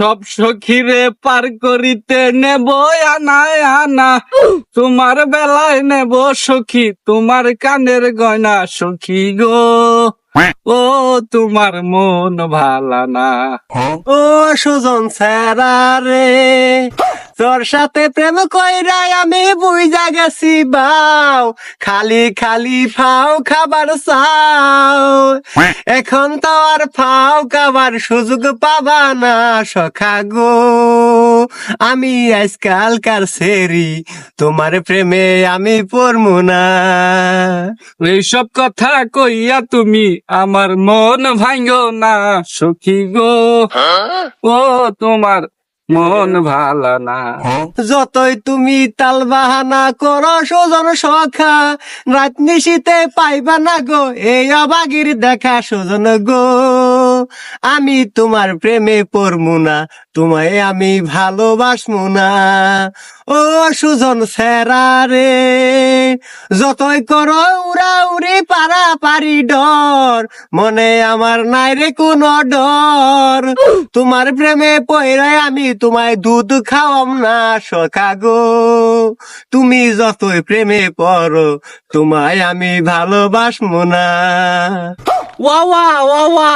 সব সখীরে পার করিতে নেব আনা আনা। তোমার বেলায় নেব সখী তোমার কানের গয়না সখী গো। ও তোমার মন ভালানা। ও সুজন স্যারা রে তোর সাথে প্রেম কইরাই আমি বুঝা গেছি বাও। খালি খালি ফাও খাবার চাও। এখন তো আর ফাও খাবার সুযোগ পাবা না সখা গো আমি আজকালকার সেরি তোমার প্রেমে আমি পড়মু না। এইসব কথা কইয়া তুমি আমার মন ভাঙ্গো না সখী গো। ও তোমার মন ভালো না। যতই তুমি তাল বাহানা করো, সোজন সখা, রাত নিশীতে পাইবা না গো, এই অবাগির দেখা সুজন গো। আমি তোমার প্রেমে পড়মু না, তোমায় আমি ভালোবাসমু না। ও সুজন সেরা রে, যতই করো উড়া উড়ি পারা পারি ডর, মনে আমার নাই রে কোনো ডর। তোমার প্রেমে পয়রায় আমি তোমায় দুধ খাওয়াম না, সখা গো। তুমি যতই প্রেমে পড়ো, তোমায় আমি ভালোবাসমু না। ওয়া ওয়া ওয়া ওয়া